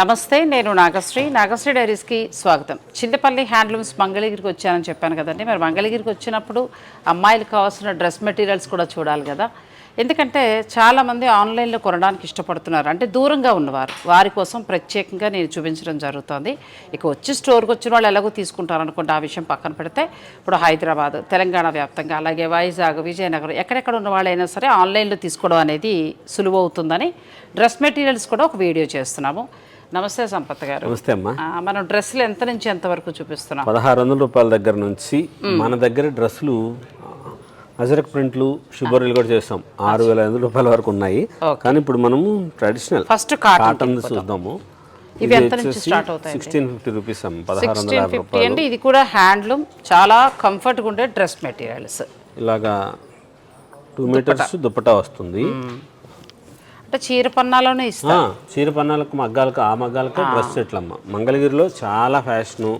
నమస్తే నేను నాగశ్రీ. నాగశ్రీ డైరీస్కి స్వాగతం. చింతపల్లి హ్యాండ్లూమ్స్ మంగళగిరికి వచ్చానని చెప్పాను కదండి. మరి మంగళగిరికి వచ్చినప్పుడు అమ్మాయిలకు కావాల్సిన డ్రెస్ మెటీరియల్స్ కూడా చూడాలి కదా. ఎందుకంటే చాలామంది ఆన్లైన్లో కొనడానికి ఇష్టపడుతున్నారు. అంటే దూరంగా ఉన్నవారు. వారి కోసం ప్రత్యేకంగా నేను చూపించడం జరుగుతుంది. ఇక వచ్చి స్టోర్కి వచ్చిన వాళ్ళు ఎలాగో తీసుకుంటారు అనుకుంటే ఆ విషయం పక్కన పెడితే ఇప్పుడు హైదరాబాద్ తెలంగాణ వ్యాప్తంగా అలాగే వైజాగ్ విజయనగరం ఎక్కడెక్కడ ఉన్న వాళ్ళైనా సరే ఆన్లైన్లో తీసుకోవడం అనేది సులువు అవుతుందని డ్రెస్ మెటీరియల్స్ కూడా ఒక వీడియో చేస్తున్నాము. నమస్తే సంపత్ గారు. నమస్తే అమ్మా. మనం డ్రెస్సులు ఎంత నుంచి ఎంత వరకు చూపిస్తున్నాం? పదహారు వందల రూపాయల దగ్గర నుంచి మన దగ్గర డ్రెస్సులు అజరక్ ప్రింట్లు షుగర్లు కూడా చేస్తాం. ఆరు వేల ఐదు రూపాయల వరకు ఉన్నాయి. కానీ ఇప్పుడు మనము ట్రెడిషనల్ ఫస్ట్ కాటన్ చూద్దాము. ఇవి ఎంత నుంచి స్టార్ట్ అవుతాయి sixteen fifty rupees sixteen fifty అంటే ఇది కూడా హ్యాండ్లూమ్ చాలా కంఫర్ట్గా ఉండే డ్రెస్ మెటీరియల్స్ ఇలాగా టూ మీటర్స్ దుప్పటా వస్తుంది. అంటే చీర పన్నాలోనే ఇస్తాం. చీర పన్నాలకు మగ్గాలకు ఆ మగ్గాలకు డ్రెస్ సెట్లమ్మ మంగళగిరిలో చాలా ఫ్యాషను.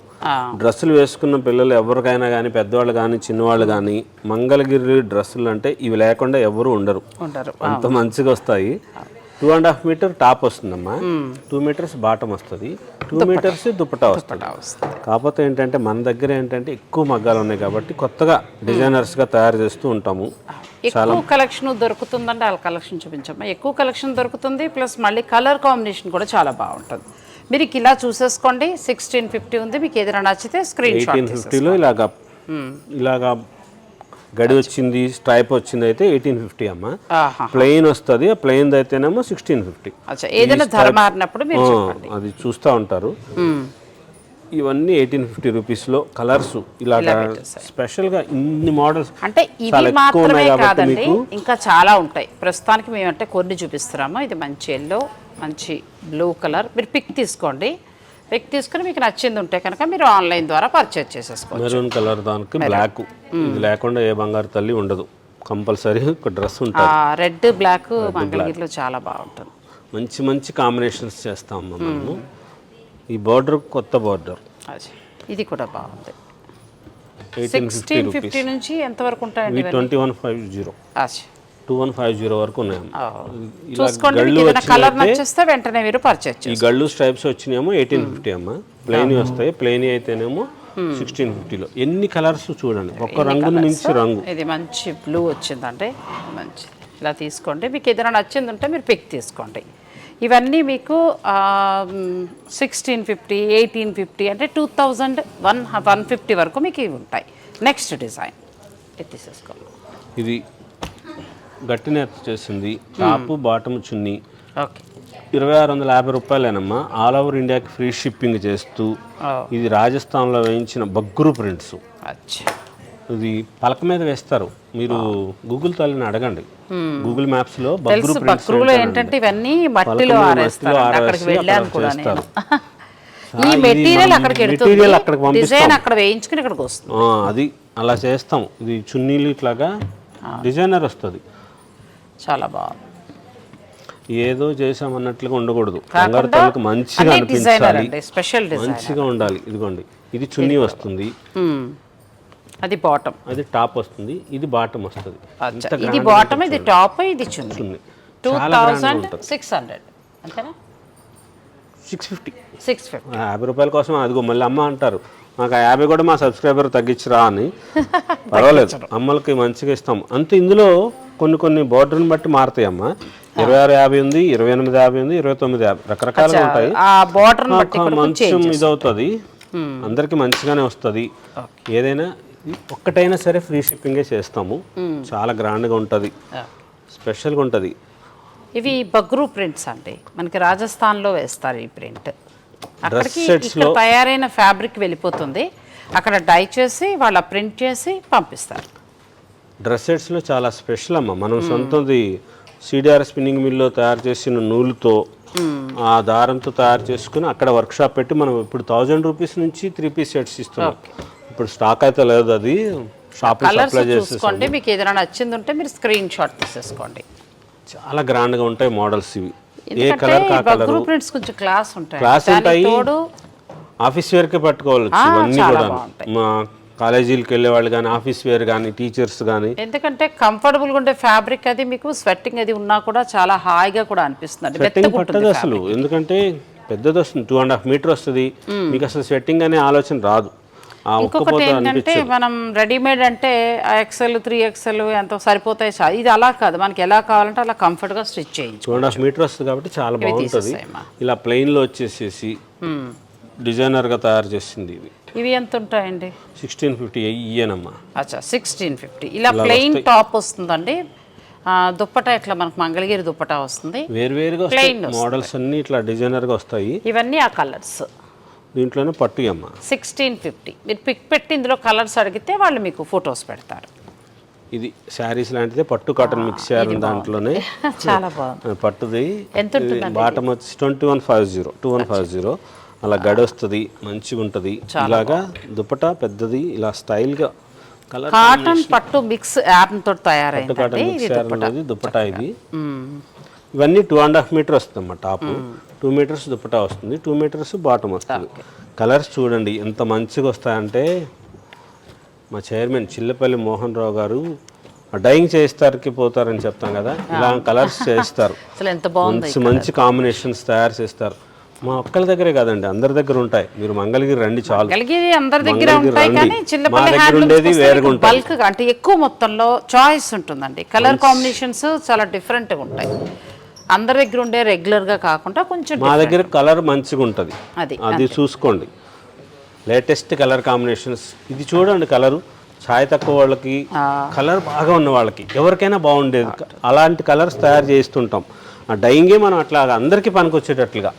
డ్రెస్సులు వేసుకున్న పిల్లలు ఎవరికైనా కానీ పెద్దవాళ్ళు కానీ చిన్నవాళ్ళు కానీ మంగళగిరి డ్రెస్సులు అంటే ఇవి లేకుండా ఎవరు ఉండరు. అంత మంచిగా వస్తాయి. Two and half metre top వస్తుందమ్మా. టూ మీటర్స్ బాటమ్ వస్తుంది. టూ మీటర్స్ దుప్పటా వస్తుంది. వస్తుంది. కాకపోతే ఏంటంటే మన దగ్గర ఏంటంటే ఎక్కువ మగ్గాలు ఉన్నాయి కాబట్టి కొత్తగా డిజైనర్స్గా తయారు చేస్తూ ఉంటాము. ఎక్కువ కలెక్షన్ దొరుకుతుందంటే ఆ కలెక్షన్ చూపించమ్మా. ఎక్కువ కలెక్షన్ దొరుకుతుంది ప్లస్ మళ్ళీ కలర్ కాంబినేషన్ కూడా చాలా బాగుంటుంది. మీరు ఇలా చూసేసుకోండి సిక్స్టీన్ ఫిఫ్టీ ఉంది మీకు ఏదైనా నచ్చితే స్క్రీన్ షాట్ ఫిఫ్టీలో ఇలాగా ఇలాగా గడి వచ్చింది స్ట్రైప్ వచ్చింది అయితే ఎయిటీన్ ఫిఫ్టీ అమ్మ. ప్లెయిన్ వస్తుంది ఆ ప్లెయిన్ అయితేనేమో సిక్స్టీన్ ఫిఫ్టీ ఏదైనా ధర మారినప్పుడు అది చూస్తూ ఉంటారు. మ్మ్. ఇవన్నీ ఎయిటీన్ ఫిఫ్టీ రూపీస్లో కలర్స్ ఇలాగా స్పెషల్గా ఇన్ని మోడల్స్ అంటే ఎక్కువ మాత్రమే కాదండి ఇంకా చాలా ఉంటాయి. ప్రస్తుతానికి మేము అంటే కొన్ని చూపిస్తున్నాము. ఇది మంచి ఎల్లో మంచి బ్లూ కలర్ మీరు పిక్ తీసుకోండి. పిక్ తీసుకుని మీకు నచ్చింది ఉంటే కనుక మీరు ఆన్లైన్ ద్వారా పర్చేజ్ చేసేసుకోవచ్చు. మెరూన్ కలర్ దానికి బ్లాక్ ఇది లేకుండా ఏ బంగారు తల్లి ఉండదు. కంపల్సరీ ఒక డ్రెస్ ఉంటుంది. రెడ్ బ్లాక్ మంగళగిరిలో చాలా బాగుంటుంది. మంచి మంచి కాంబినేషన్స్ చేస్తాం అమ్మ మనము ఈ బార్డర్ కొత్త బార్డర్. ఇది కూడా బాగుంది. సిక్స్టీన్ ఫిఫ్టీ నుంచి ఎంతవరకు ఉంటాయండి ఇవి twenty one five zero. Two one five zero వరకు ఉన్నాయి చూసుకోండి కలర్ నచ్చేస్తే వెంటనే మీరు పర్చేజ్ ఈ గళ్ళు స్ట్రైప్స్ వచ్చినాయేమో ఎయిటీన్ ఫిఫ్టీ అమ్మ. ప్లెయిన్ వస్తాయి ప్లెయిన్ అయితేనేమో సిక్స్టీన్ ఫిఫ్టీలో ఎన్ని కలర్స్ చూడండి. ఒక్క రంగును మించి రంగు. ఇది మంచి బ్లూ వచ్చిందండి. మంచి. ఇలా తీసుకోండి. మీకు ఏదైనా నచ్చింది ఉంటే మీరు పిక్ తీసుకోండి. ఇవన్నీ మీకు సిక్స్టీన్ ఫిఫ్టీ ఎయిటీన్ ఫిఫ్టీ అంటే two thousand one one fifty వరకు మీకు ఇవి ఉంటాయి. నెక్స్ట్ డిజైన్ ఇది గట్టి నేత చేసింది. Top bottom chunni. ఓకే ఇరవై ఆరు వందల యాభై రూపాయలేనమ్మా. ఆల్ ఓవర్ ఇండియాకి ఫ్రీ షిప్పింగ్ చేస్తూ ఇది రాజస్థాన్లో వేయించిన బగ్గురు ప్రింట్స్ ఇది పలక మీద వేస్తారు. మీరు గూగుల్ తల్లిని అడగండి. గూగుల్ మ్యాప్స్లో బక్రూలో ఏంటంటే ఇవన్నీ మట్టిలో అక్కడికి వెళ్ళాను కూడా నేను. ఈ మెటీరియల్ అక్కడికి మెటీరియల్ అక్కడికి. డిజైన్ అక్కడ వేయించుకుని ఇక్కడికి వస్తుంది. అది అలా చేస్తాం. ఇది చున్నీలు ఇట్లాగా డిజైనర్ వస్తుంది. చాలా బాగుంది. ఏదో చేసాం అన్నట్లుగా ఉండకూడదు. తల్లికి మంచిగా అనిపించాలి. స్పెషల్ మంచిగా ఉండాలి. ఇదిగోండి. ఇది చున్నీ వస్తుంది. అది బాటమ్ అది టాప్ వస్తుంది ఇది బాటమ్ వస్తుంది. ఇది బాటమ్ ఇది టాప్ ఇది chunni. Two thousand. Six hundred అంతేనా? సిక్స్ ఫిఫ్టీ సిక్స్ ఫిఫ్టీ యాభై రూపాయల కోసం అదిగో మళ్ళీ అమ్మ అంటారు. మాకు యాభై కూడా మా సబ్స్క్రైబర్ తగ్గించరా అని. పర్వాలేదు అమ్మలకి మంచిగా ఇస్తాం. అంతే ఇందులో కొన్ని కొన్ని బోర్డర్ని బట్టి మారుతాయి అమ్మ. ఇరవై ఆరు యాభై ఉంది ఇరవై ఎనిమిది యాభై ఉంది ఇరవై తొమ్మిది యాభై. రకరకాలుగా ఉంటాయి. మంచం ఇది అవుతుంది అందరికి మంచిగానే వస్తుంది. ఏదైనా ఒక్కటైనా సరే ఫ్రీ షిప్పింగే చేస్తాము. చాలా గ్రాండ్గా ఉంటుంది. స్పెషల్గా ఉంటుంది. ఇవి బగ్రూ ప్రింట్స్ అండి. మనకి రాజస్థాన్లో వేస్తారు ఈ ప్రింట్. అక్కడికి ఇక్కడ తయారైన ఫ్యాబ్రిక్ వెళ్ళిపోతుంది. అక్కడ డై చేసి వాళ్ళ ప్రింట్ చేసి పంపిస్తారు. డ్రెస్ సెట్స్లో చాలా స్పెషల్ అమ్మ. మనం సొంతది సిడిఆర్ స్పిన్నింగ్ మిల్లో తయారు చేసిన నూలుతో ఆ దారంతో తయారు చేసుకుని అక్కడ వర్క్షాప్ పెట్టి మనం ఇప్పుడు థౌజండ్ రూపీస్ నుంచి త్రీ పీస్ సెట్స్ ఇస్తున్నాం. ఇప్పుడు స్టాక్ అయితే లేదు అది. సప్లై చూసుకోండి మీకు ఏదైనా నచ్చింది ఉంటే మీరు స్క్రీన్ షాట్ తీసేసుకోండి. చాలా గ్రాండ్గా ఉంటాయి మోడల్స్ ఇవి. ఏ కలర్ కా కలర్ బగ్రూ ప్రింట్స్ కొంచెం క్లాస్ ఉంటాయి. క్లాస్ ఉంటాయి. ఆఫీస్ వేర్కే పట్టుకోవచ్చు ఆ, ఇవన్నీ కూడా కాలేజీలకు వెళ్ళే వాళ్ళు కానీ ఆఫీస్ వేర్ కానీ టీచర్స్ కానీ. ఎందుకంటే కంఫర్టబుల్గా ఉండే ఫ్యాబ్రిక్ అది మీకు స్వెట్టింగ్ అది ఉన్నా కూడా చాలా హాయిగా కూడా అనిపిస్తుంది. పట్టదు అసలు. ఎందుకంటే పెద్దది వస్తుంది టూ అండ్ హాఫ్ మీటర్ వస్తుంది. మీకు అసలు స్వెట్టింగ్ అనే ఆలోచన రాదు. ఇంకొకటి ఏంటంటే మనం రెడీమేడ్ అంటే ఎక్సెల్ త్రీ ఎక్సెల్ ఎంతో సరిపోతాయి చాలు. ఇది అలా కాదు. మనకి ఎలా కావాలంటే అలా కంఫర్ట్గా స్టిచ్ చేయించు టూ అండ్ హాఫ్ మీటర్ వస్తుంది కాబట్టి చాలా బాగుంటుంది. ఇలా ప్లెయిన్లో వచ్చేసేసి. డిజైనర్గా తయారు చేసింది ఇవి ఇవి ఎంత ఉంటాయండి సిక్స్టీన్ ఫిఫ్టీ ఇయ్యనమ్మా. అచ్చా సిక్స్టీన్ ఫిఫ్టీ. ఇలా ప్లెయిన్ టాప్ వస్తుందండి. దుప్పటా ఇట్లా మనకు మంగళగిరి దుప్పటా వస్తుంది. వేరువేరుగా మోడల్స్ అన్నీ ఇట్లా డిజైనర్గా వస్తాయి. ఇవన్నీ ఆ కలర్స్. దీంట్లోనే పట్టు అమ్మ సిక్స్టీన్ ఫిఫ్టీ. మీరు పిక్ పెట్టి ఇందులో కలర్స్ అడిగితే వాళ్ళు మీకు ఫొటోస్ పెడతారు. ఇది శారీస్ లాంటిదే పట్టు కాటన్ మిక్స్ చేయాలి దాంట్లోనే. చాలా బాగుంది. పట్టుది. ఎంత బాటమ్ వచ్చి twenty one five zero two one five zero. అలా గడి వస్తుంది మంచిగా ఉంటుంది ఇలాగా దుపట్టా పెద్దది ఇలా స్టైల్గా కలర్ కాటన్ పట్టు మిక్స్ యాప్ తోటి ఇది మిక్స్ దుప్పటా ఇది. ఇవన్నీ టూ అండ్ హాఫ్ మీటర్ వస్తుంది అమ్మా టాప్. టూ మీటర్స్ దుపట్టా వస్తుంది. టూ మీటర్స్ బాటమ్ వస్తుంది. కలర్స్ చూడండి ఎంత మంచిగా వస్తాయంటే మా చైర్మన్ చిల్లపల్లి మోహన్ రావు గారు డైయింగ్ చేస్తారుకి పోతారని చెప్తాం కదా ఇలా కలర్స్ చేస్తారు మంచి మంచి కాంబినేషన్స్ తయారు చేస్తారు. మా ఒక్కరి దగ్గరే కాదండి అందరి దగ్గర ఉంటాయి. మీరు మంగళగిరి రండి చాలు. కలిగేది అందరి దగ్గర మంగళగిరి ఉంటాయి. కానీ దగ్గర ఉండేది వేరుగా. బల్క్ అంటే ఎక్కువ మొత్తంలో చాయిస్ ఉంటుందండి. కలర్ కాంబినేషన్స్ చాలా డిఫరెంట్గా ఉంటాయి. అందరి దగ్గర ఉండే regular గా కాకుండా కొంచెం మా దగ్గర కలర్ మంచిగా ఉంటుంది. అది అది చూసుకోండి. లేటెస్ట్ కలర్ కాంబినేషన్స్ ఇది చూడండి కలరు ఛాయ్ తక్కువ వాళ్ళకి కలర్ బాగా ఉన్న వాళ్ళకి. ఎవరికైనా బాగుండేది. అలాంటి కలర్స్ తయారు చేస్తుంటాం. ఆ డైయింగే మనం అట్లా అందరికీ పనికొచ్చేటట్లుగా.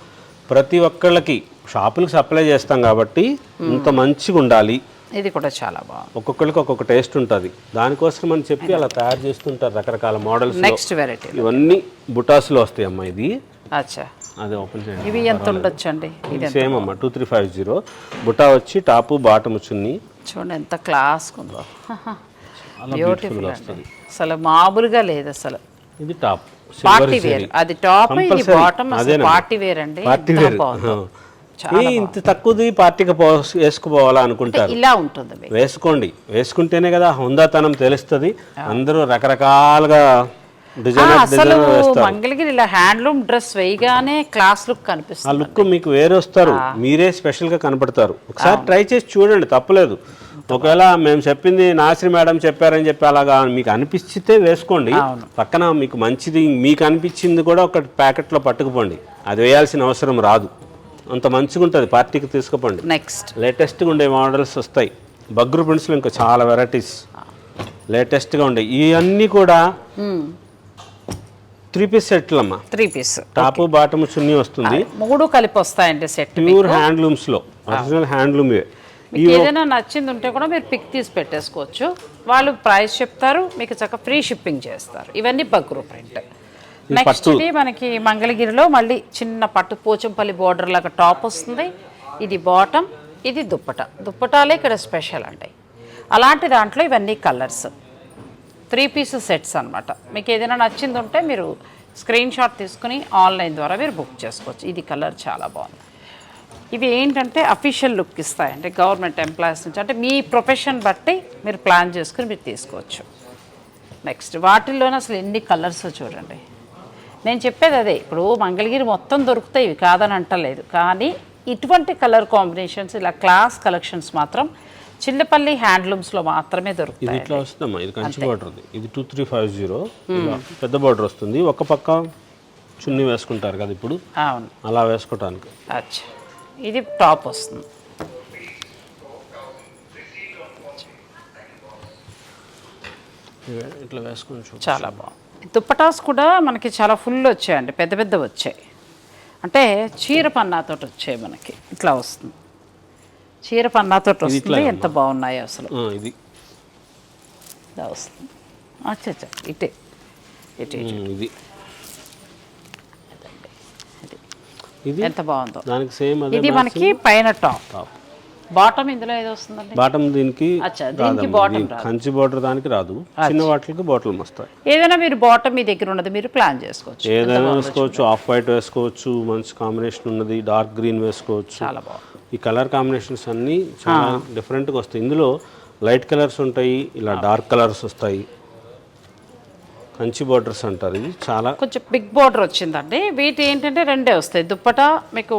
ప్రతి ఒక్కళ్ళకి షాపులకు సప్లై చేస్తాం కాబట్టి ఇంత మంచిగా ఉండాలి ఇది కూడా చాలా బాగుంది. ఒక్కొక్కరికి ఒక్కొక్క టేస్ట్ ఉంటుంది. దానికోసం అని చెప్పి అలా తయారు చేస్తుంటారు రకరకాల మోడల్స్ నెక్స్ట్ వెరైటీ ఇవన్నీ బుటాస్లో వస్తాయి అమ్మా ఇది. అచ్చా. అది ఓపెన్ చేయండి. ఇవి ఎంత ఉండొచ్చు అండి సేమ్ అమ్మా టూ త్రీ ఫైవ్ జీరో బుటా వచ్చి టాపు బాటమ్ చున్ని. చూడండి ఎంత క్లాస్ ఉందో. బ్యూటిఫుల్ అండి. అసలు మామూలుగా లేదు అసలు. ఇది టాప్. Party wear. అది టాప్ ఇది. బాటమ్. పార్టీ వేర్ అండి. Party wear. ఇంత తక్కువది పార్టీకి వేసుకుపోవాలా అనుకుంటారు. ఇలా ఉంటుంది. వేసుకోండి. వేసుకుంటేనే కదా హుందాతనం తెలుస్తుంది. అందరూ రకరకాలుగా అసలు మంగళగిరి ఇలా హ్యాండ్లూమ్ డ్రెస్ వేయగానే క్లాస్ లుక్ ఆ కనిపిస్తుంది లుక్ మీకు వేరే వస్తారు. మీరే స్పెషల్గా కనపడతారు. ఒకసారి ట్రై చేసి చూడండి తప్పలేదు. ఒకవేళ మేము చెప్పింది నాసిరి మేడం చెప్పారని చెప్పి అలాగా మీకు అనిపిస్తే వేసుకోండి. పక్కన మీకు మంచిది మీకు అనిపించింది కూడా ఒక ప్యాకెట్లో పట్టుకుపోండి. అది వేయాల్సిన అవసరం రాదు. అంత మంచిగా ఉంటుంది పార్టీకి తీసుకుపోండి. నెక్స్ట్ లేటెస్ట్గా ఉండే మోడల్స్ వస్తాయి. బగ్రు ప్రింట్స్లో ఇంకా చాలా వెరైటీస్ లేటెస్ట్గా ఉండే. ఇవన్నీ కూడా three piece సెట్లమ్మా. Three piece. Top bottom chunni వస్తుంది. మూడు కలిపి వస్తాయండి సెట్ ప్యూర్ హ్యాండ్లూమ్స్లో. Original handloom. ఏదైనా నచ్చింది ఉంటే కూడా మీరు పిక్ తీసి పెట్టేసుకోవచ్చు. వాళ్ళు ప్రైస్ చెప్తారు మీకు చక్కగా ఫ్రీ షిప్పింగ్ చేస్తారు. ఇవన్నీ బగ్రు ప్రింట్. నెక్స్ట్ మనకి మంగళగిరిలో మళ్ళీ చిన్న పట్టు పోచంపల్లి బోర్డర్ లాగా టాప్ వస్తుంది. ఇది బాటమ్ ఇది దుప్పట. దుప్పటాలే ఇక్కడ స్పెషల్ అండి. అలాంటి దాంట్లో ఇవన్నీ కలర్స్ త్రీ పీస్ సెట్స్ అనమాట మీకు ఏదైనా నచ్చింది ఉంటే మీరు స్క్రీన్ షాట్ తీసుకుని ఆన్లైన్ ద్వారా మీరు బుక్ చేసుకోవచ్చు. ఇది కలర్ చాలా బాగుంది. ఇవి ఏంటంటే అఫీషియల్ లుక్ ఇస్తాయి. అంటే గవర్నమెంట్ ఎంప్లాయీస్ నుంచి అంటే మీ ప్రొఫెషన్ బట్టి మీరు ప్లాన్ చేసుకుని మీరు తీసుకోవచ్చు. నెక్స్ట్ వాటిల్లోనే అసలు ఎన్ని కలర్స్ చూడండి. నేను చెప్పేది అదే. ఇప్పుడు మంగళగిరి మొత్తం దొరుకుతాయి. ఇవి కాదని అంటలేదు. కానీ ఇటువంటి కలర్ కాంబినేషన్స్ ఇలా క్లాస్ కలెక్షన్స్ మాత్రం చిల్లపల్లి హ్యాండ్లూమ్స్లో మాత్రమే ఇది దొరుకుతాయి ఇట్లా వస్తుందమ్మా ఇది కంచి బార్డర్ది ఇది టూ త్రీ ఫైవ్ జీరో పెద్ద బార్డర్ వస్తుంది. ఒక పక్క చున్నీ వేసుకుంటారు కదా ఇప్పుడు. అవును. అలా వేసుకోవటానికి అచ్చా. ఇది టాప్ వస్తుంది. ఇట్లా వేసుకొని చాలా బాగుంది. దుప్పటాస్ కూడా మనకి చాలా ఫుల్ వచ్చాయండి. పెద్ద పెద్ద వచ్చాయి. అంటే చీర పన్నాతో వచ్చాయి మనకి. ఇట్లా వస్తుంది. చీర పన్నాతో వస్తుంది. ఎంత బాగున్నాయో అసలు. ఇది. వస్తుంది. అచ్చా అచ్చా ఇటే ఇది. ఎంత బాగుందో. దానికి సేమ్ ఇది మనకి పైన టాప్. బాటమ్ ఇందులో ఏదో వస్తుందండి? బాటమ్ దీనికి దీనికి దీనికి కంచి బార్డర్ దానికి రాదు. చిన్న వాటికి బాటిల్ వస్తాయి ఏదైనా మీరు బాటమ్ మీ దగ్గర ఉన్నది మీరు ప్లాన్ చేసుకోవచ్చు. ఏదైనా వేసుకోవచ్చు ఆఫ్ వైట్ వేసుకోవచ్చు మంచి కాంబినేషన్ ఉన్నది డార్క్ గ్రీన్ వేసుకోవచ్చు. చాలా బాగుంది. ఈ కలర్ కాంబినేషన్స్ అన్నీ చాలా డిఫరెంట్గా వస్తాయి. ఇందులో లైట్ కలర్స్ ఉంటాయి ఇలా డార్క్ కలర్స్ వస్తాయి. కంచి బోర్డర్స్ అంటారు. ఇది చాలా కొంచెం బిగ్ బార్డర్ వచ్చిందండి. వీటి ఏంటంటే రెండే వస్తాయి. దుప్పట మీకు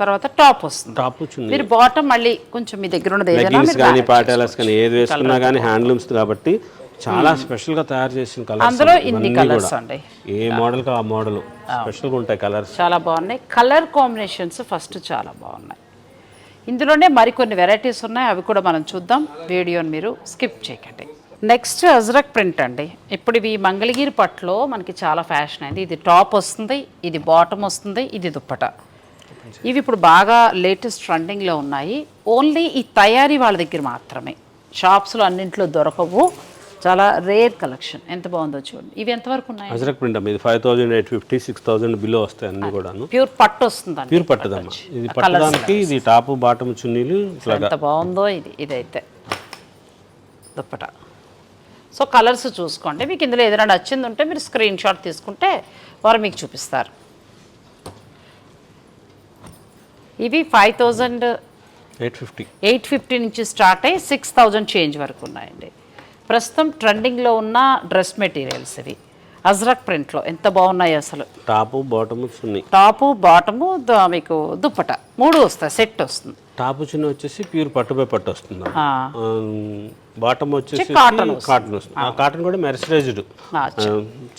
తర్వాత టాప్ వస్తుంది. టాప్ చున్నీ మీరు బాటమ్ మళ్ళీ కొంచెం మీ దగ్గర ఉన్నది కానీ పాటాలస్ కానీ ఏది వేసుకున్నా కానీ హ్యాండ్లూమ్స్ కాబట్టి చాలా స్పెషల్గా తయారు చేసిన కలర్స్ అందులో ఇన్ని కలర్స్ అండి. ఏ మోడల్ కా ఆ మోడల్ స్పెషల్గా ఉంటాయి కలర్స్ చాలా బాగున్నాయి. కలర్ కాంబినేషన్స్ ఫస్ట్ చాలా బాగున్నాయి. ఇందులోనే మరికొన్ని వెరైటీస్ ఉన్నాయి. అవి కూడా మనం చూద్దాం. వీడియోని మీరు స్కిప్ చేయకండి. నెక్స్ట్ అజ్రక్ ప్రింట్ అండి. ఇప్పుడు ఇవి మంగళగిరి పట్టులో మనకి చాలా ఫ్యాషన్ అయింది. ఇది టాప్ వస్తుంది ఇది బాటమ్ వస్తుంది ఇది దుప్పట. ఇవి ఇప్పుడు బాగా లేటెస్ట్ ట్రెండింగ్లో ఉన్నాయి. ఓన్లీ ఈ తయారీ వాళ్ళ దగ్గర మాత్రమే. షాప్స్లో అన్నింట్లో దొరకవు. చాలా రేర్ కలెక్షన్ ఎంత బాగుందో చూడండి. ఇవి ఎంతవరకు ఉన్నాయి? అజరక్ ప్రింట్ అమ్మ ఇది five thousand eight fifty six thousand below వస్తాయి అన్ని కూడాను. ప్యూర్ పట్టు వస్తుందండి. ప్యూర్ పట్టదమ్మ. ఇది పట్టడానికి ఇది టాప్ బాటమ్ చున్నీలు ఎంత బాగుందో ఇది ఇదైతే. దుప్పట. సో కలర్స్ చూసుకోండి. మీకు ఇందులో ఏదైనా నచ్చింది ఉంటే మీరు స్క్రీన్ షాట్ తీసుకుంటే వారు మీకు చూపిస్తారు. ఇవి five thousand eight fifty eight fifty నుంచి స్టార్ట్ అయ్యి సిక్స్ థౌజండ్ చేంజ్ వరకు ఉన్నాయండి. ప్రస్తుతం ట్రెండింగ్లో ఉన్న డ్రెస్ మెటీరియల్స్ ఇవి. అజ్రక్ ప్రింట్లో ఎంత బాగున్నాయి అసలు? Top bottom chunni top bottom మీకు దుప్పట మూడు వస్తాయి సెట్ వస్తుంది. టాప్ చున్నీ వచ్చేసి ప్యూర్ పట్టుపై పట్టు వస్తుంది. బాటమ్ వచ్చేసి కాటన్ కాటన్ వస్తుంది. ఆ. కాటన్ కూడా మెర్సరైజ్డ్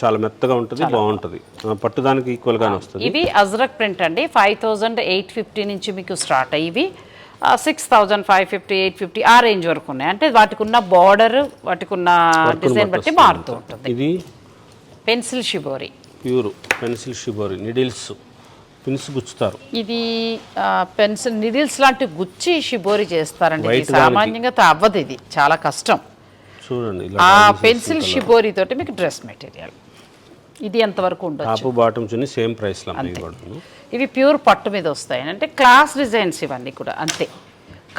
చాలా మెత్తగా ఉంటుంది బాగుంటుంది. ఆ, పట్టు దానికి ఈక్వల్ గానే వస్తుంది. ఇవి అజ్రక్ ప్రింట్ అండి. ఫైవ్ థౌజండ్ ఎయిట్ ఫిఫ్టీ నుంచి మీకు స్టార్ట్ అయ్యి six thousand five fifty eight fifty ఆ రేంజ్ వరకు ఉన్నాయి. అంటే వాటికి ఉన్న బార్డర్ వాటికి ఉన్న డిజైన్ బట్టి మారుతూ ఉంటుంది. ఇది pencil shibori pure pencil shibori needles pins గుచ్చుతారు. ఇది పెన్సిల్ నిడిల్స్ లాంటి గుచ్చి షిబోరి చేస్తారండి. సామాన్యంగా అవ్వదు ఇది. చాలా కష్టం. చూడండి ఆ పెన్సిల్ షిబోరి తోటి మీకు డ్రెస్ మెటీరియల్ ఇది ఎంతవరకు ఉండొచ్చు? టాప్ సేమ్ ప్రైస్లో ఇవి ప్యూర్ పట్టు మీద వస్తాయి. అంటే క్లాస్ డిజైన్స్ ఇవన్నీ కూడా అంతే.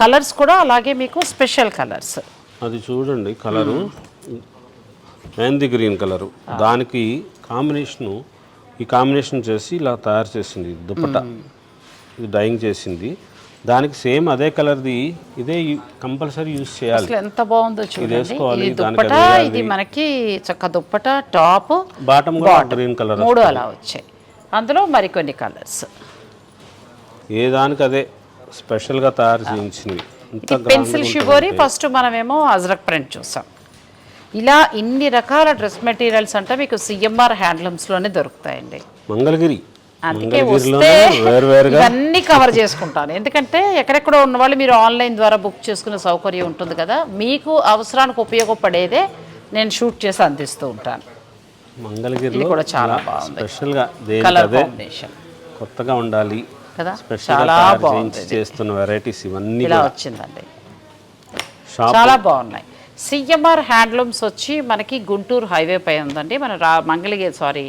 కలర్స్ కూడా అలాగే మీకు స్పెషల్ కలర్స్. అది చూడండి కలరు. Mehndi green colour. దానికి కాంబినేషను ఈ కాంబినేషన్ చేసి ఇలా తయారు చేసింది దుప్పట ఇది డైయింగ్ చేసింది. దానికి సేమ్ అదే కలర్ది ఇదే కంపల్సరీ యూస్ చేయాలి. ఎంత బాగుందో చూడండి. దుప్పట ఇది మనకి చక్క దుప్పట టాప్ బాటమ్ కూడా గ్రీన్ కలర్ మూడు అలా వచ్చాయి. అందులో మరికొన్ని కలర్స్. ఏ దానికి అదే స్పెషల్గా తయారు చేయించినవి. పెన్సిల్ షిబోరి ఫస్ట్ మనమేమో అజ్రక్ ప్రింట్ చూసాం. ఇలా ఇన్ని రకాల డ్రెస్ మెటీరియల్స్ అంటే మీకు సిఎంఆర్ హ్యాండ్లూమ్స్లోనే దొరుకుతాయండి. మంగళగిరి. అందుకే వస్తే ఇవన్నీ కవర్ చేసుకుంటాను. ఎందుకంటే ఎక్కడెక్కడో ఉన్న వాళ్ళు మీరు ఆన్లైన్ ద్వారా బుక్ చేసుకునే సౌకర్యం ఉంటుంది కదా మీకు అవసరానికి ఉపయోగపడేదే నేను షూట్ చేసి అందిస్తూ ఉంటాను. మంగళగిరిలో కూడా చాలా బాగుంది. స్పెషల్గా కలర్ కాంబినేషన్ కొత్తగా ఉండాలి. కదా? చాలా బాగుంది చేస్తున్న వెరైటీస్ ఇవన్నీ ఇలా వచ్చిందండి. చాలా బాగున్నాయి. సిఎంఆర్ హ్యాండ్లూమ్స్ వచ్చి మనకి గుంటూరు హైవే పై ఉందండి. మన రా మంగళగిరి సారీ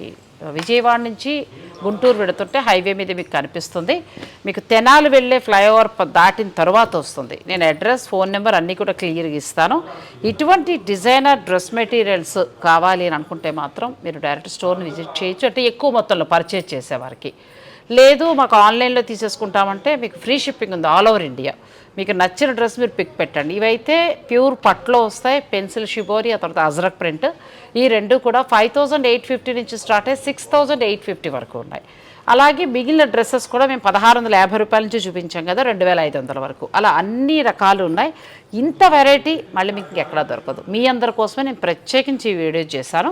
విజయవాడ నుంచి గుంటూరు వెడుతుంటే హైవే మీద మీకు కనిపిస్తుంది. మీకు తెనాలి వెళ్ళే ఫ్లైఓవర్ దాటిన తర్వాత వస్తుంది. నేను అడ్రస్ ఫోన్ నెంబర్ అన్నీ కూడా క్లియర్గా ఇస్తాను. ఇటువంటి డిజైనర్ డ్రెస్ మెటీరియల్స్ కావాలి అని అనుకుంటే మాత్రం మీరు డైరెక్ట్ స్టోర్ని విజిట్ చేయొచ్చు. అంటే ఎక్కువ మొత్తంలో పర్చేజ్ చేసేవారికి లేదు మాకు ఆన్లైన్లో తీసేసుకుంటామంటే మీకు ఫ్రీ షిప్పింగ్ ఉంది ఆల్ ఓవర్ ఇండియా మీకు నచ్చిన డ్రెస్ మీరు పిక్ పెట్టండి. ఇవైతే ప్యూర్ పట్లో వస్తాయి పెన్సిల్ షిబోరి ఆ తర్వాత అజ్రక్ ప్రింట్ ఈ రెండు కూడా ఫైవ్ థౌజండ్ ఎయిట్ ఫిఫ్టీ నుంచి స్టార్ట్ అయ్యి సిక్స్ థౌజండ్ ఎయిట్ ఫిఫ్టీ వరకు ఉన్నాయి. అలాగే మిగిలిన డ్రెస్సెస్ కూడా మేము పదహారు వందల యాభై రూపాయల నుంచి చూపించాం కదా రెండు వేల ఐదు వందల వరకు. అలా అన్ని రకాలు ఉన్నాయి. ఇంత వెరైటీ మళ్ళీ మీకు ఎక్కడా దొరకదు. మీ అందరి కోసమే నేను ప్రత్యేకించి ఈ వీడియో చేశాను.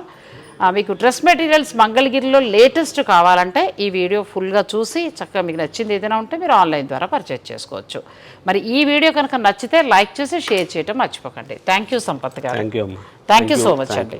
మీకు డ్రెస్ మెటీరియల్స్ మంగళగిరిలో లేటెస్ట్ కావాలంటే ఈ వీడియో ఫుల్గా చూసి చక్కగా మీకు నచ్చింది ఏదైనా ఉంటే మీరు ఆన్లైన్ ద్వారా పర్చేజ్ చేసుకోవచ్చు. మరి ఈ వీడియో కనుక నచ్చితే లైక్ చేసి షేర్ చేయటం మర్చిపోకండి. థ్యాంక్ యూ సంపత్ గారు. థ్యాంక్ యూ అమ్మా. థ్యాంక్ యూ సో మచ్ అండి.